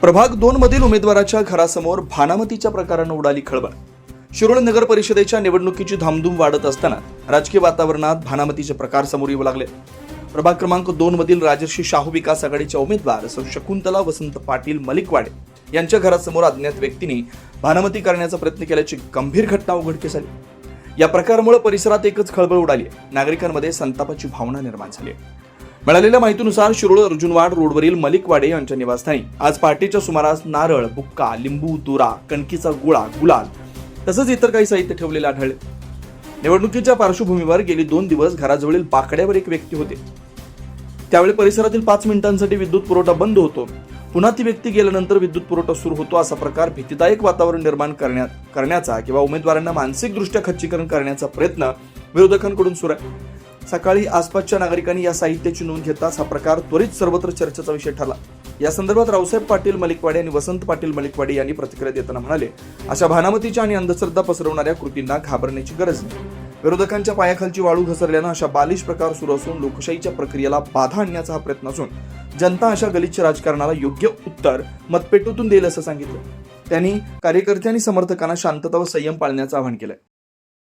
प्रभाग दोन मधील उमेदवाराच्या घरासमोर भानामतीच्या प्रकारानं उडाली खळबळ. शिरोळ नगर परिषदेच्या निवडणुकीची धामधूम वाढत असताना राजकीय वातावरणात भानामतीचे प्रकार समोर येऊ लागले. प्रभाग क्रमांक दोन मधील राजर्षी शाहू विकास आघाडीच्या उमेदवार शकुंतला वसंत पाटील मलिकवाडे यांच्या घरासमोर अज्ञात व्यक्तीने भानामती करण्याचा प्रयत्न केल्याची गंभीर घटना उघडकीस आली. या प्रकारामुळे परिसरात एकच खळबळ उडाली. नागरिकांमध्ये संतापाची भावना निर्माण झाली आहे. मिळालेल्या माहितीनुसार शिरोळ अर्जुनवाड रोडवरील मलिकवाडे यांच्या निवासस्थानी. आज पहाटेच्या सुमारास नारळ बुक्का लिंबू तुरा कणकीचा गुळा गुलाल तसंच इतर काही साहित्य ठेवलेले आढळले. निवडणुकीच्या पार्श्वभूमीवर गेली दोन दिवस घराजवळील बाकड्यावर एक व्यक्ती होते. त्यावेळी परिसरातील पाच मिनिटांसाठी विद्युत पुरवठा बंद होतो. पुन्हा ती व्यक्ती गेल्यानंतर विद्युत पुरवठा सुरू होतो असा प्रकार भीतीदायक वातावरण निर्माण करण्यात करण्याचा किंवा उमेदवारांना मानसिकदृष्ट्या खच्चीकरण करण्याचा प्रयत्न विरोधकांकडून सुरू आहे. सकाळी आसपासच्या नागरिकांनी या साहित्याची नोंद घेताच हा प्रकार त्वरित सर्वत्र चर्चेचा विषय ठरला. या संदर्भात रावसाहेब पाटील मलिकवाडे आणि वसंत पाटील मलिकवाडे यांनी प्रतिक्रिया देताना म्हणाले अशा भानामतीच्या आणि अंधश्रद्धा पसरवणाऱ्या कृतींना घाबरण्याची गरज नाही. विरोधकांच्या पायाखालची वाळू घसरल्यानं अशा बालिश प्रकार सुरू असून लोकशाहीच्या प्रक्रियेला बाधा आणण्याचा हा प्रयत्न असून जनता अशा गलिच्छ राजकारणाला योग्य उत्तर मतपेटूतून देईल असं सांगितलं. त्यांनी कार्यकर्त्यांनी समर्थकांना शांतता व संयम पाळण्याचं आवाहन केलं